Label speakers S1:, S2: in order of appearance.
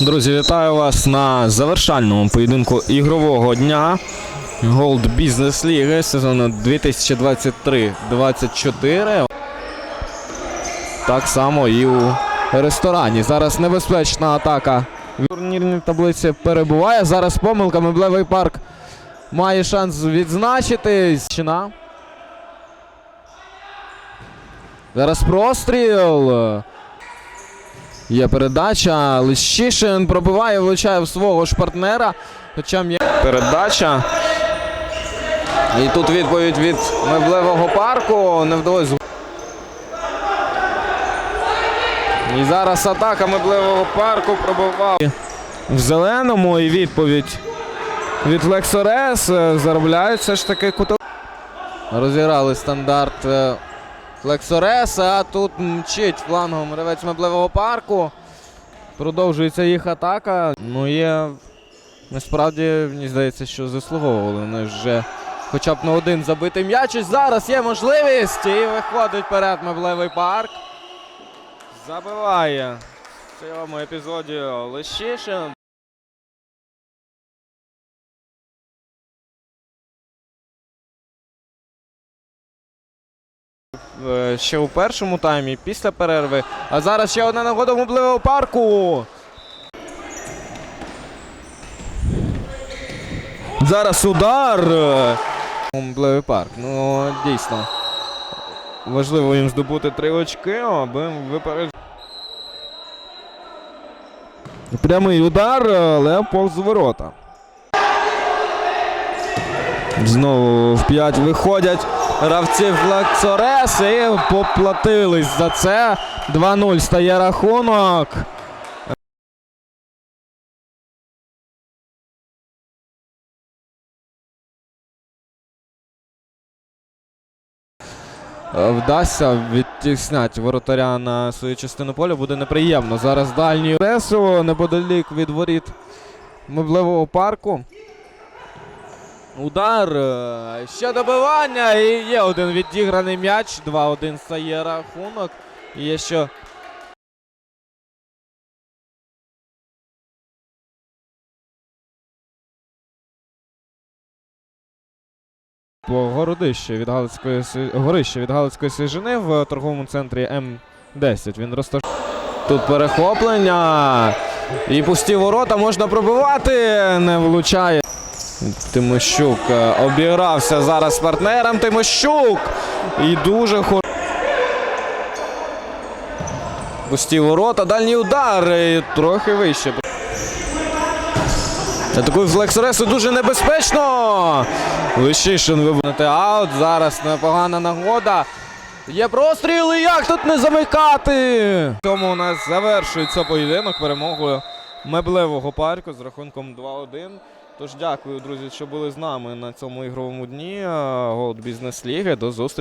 S1: Друзі, вітаю вас на завершальному поєдинку ігрового дня Gold Business League сезону 2023-24. Так само і у ресторані. Зараз небезпечна атака в турнірній таблиці перебуває. Зараз помилка меблевий парк має шанс відзначитись. Чина. Зараз простріл. Є передача. Лищишин пробиває, влучає в свого ж партнера. Хоча м'я... Передача. І тут відповідь від меблевого парку. Не вдалося. І зараз атака меблевого парку пробивав в зеленому. І відповідь від Лексорес. Е, Заробляють все ж таки куток. Розіграли стандарт е, Флексорес, а тут мчить флангом гравець меблевого парку. Продовжується їх атака. Ну є. Насправді, мені здається, що заслуговували. Вони вже хоча б на один забитий м'яч. І зараз є можливість. І виходить вперед меблевий парк. Забиває в цьому епізоді Лещишин. Ще у першому таймі, після перерви. А зараз ще одна нагода мобливого парку. Зараз удар. Мобливий парк. Ну, дійсно. Важливо їм здобути три очки, аби виперед. Прямий удар, але повз ворота. Знову в п'ять виходять гравці Флексорес і поплатились за це. 2-0 стає рахунок. Вдасться відтісняти воротаря на свою частину поля. Буде неприємно. Зараз дальній ресу неподалік від воріт меблевого парку. Удар. е, Ще добивання. І є один відіграний м'яч. 2-1 стає рахунок. І Є що. По городище від Галицької горище від Галицької Сижини в торговому центрі М10. Він розташ... Тут перехоплення. І пусті ворота можна пробивати. Не влучає. Тимощук е, обігрався зараз з партнером. Тимощук. І дуже хор... Пусті ворота, дальній удар. І трохи вище. Атакує Флексоресу дуже небезпечно. Лищишин вибрати аут. Зараз непогана нагода. Є простріли, як тут не замикати? Цьому у нас завершується поєдинок перемогою меблевого парку з рахунком 2-1. Тож дякую, друзі, що були з нами на цьому ігровому дні. Голд Бізнес Ліги. До зустрічі.